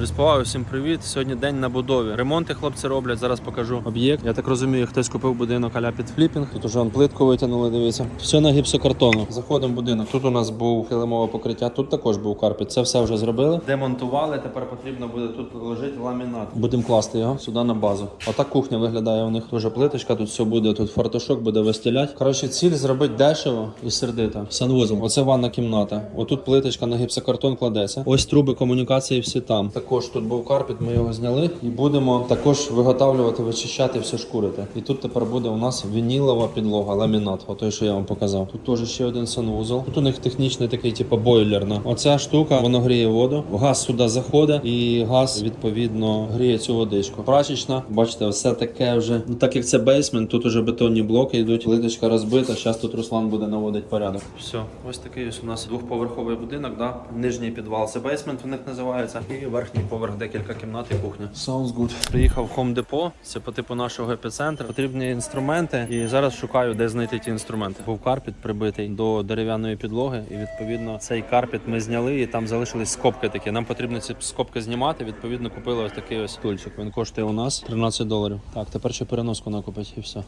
Респова, всім привіт. Сьогодні день на будові. Ремонти хлопці роблять. Зараз покажу об'єкт. Я так розумію, хтось купив будинок аля під фліпінг. Тут уже плитку витягнули. Дивіться. Все на гіпсокартону. Заходимо в будинок. Тут у нас був килимове покриття. Тут також був карпет. Це все вже зробили. Демонтували. Тепер потрібно буде тут лежить ламінат. Будемо класти його сюди на базу. Отак кухня виглядає. У них дуже плиточка. Тут все буде. Тут фартушок буде вистілять. Коротше, ціль зробити дешево і сердито. Санвузол. Оце ванна кімната. Отут плиточка на гіпсокартон кладеться. Ось труби комунікації всі там. Також тут був карпет, ми його зняли і будемо також виготовлювати, вичищати, все шкурити. І тут тепер буде у нас вінілова підлога, ламінат. Отой, що я вам показав. Тут теж ще один санвузол. Тут у них технічний такий, типу бойлерна. Оця штука, воно гріє воду. Газ сюди заходить, і газ відповідно гріє цю водичку. Прачечна, бачите, все таке вже. Ну так як це бейсмент, тут уже бетонні блоки йдуть. Плиточка розбита. Зараз тут Руслан буде наводити порядок. Все, ось такий ось у нас двохповерховий будинок. Да? Нижній підвал це бейсмент у них називається. І верхній поверх декілька кімнат і кухня. Sounds good. Приїхав в Home Depot, це по типу нашого епіцентру. Потрібні інструменти, і зараз шукаю, де знайти ті інструменти. Був карпет прибитий до дерев'яної підлоги, і відповідно цей карпет ми зняли, і там залишились скобки такі. Нам потрібно ці скобки знімати. Відповідно, купили ось такий ось стульчик. Він коштує у нас 13 доларів. Так, тепер ще переноску накупить і все.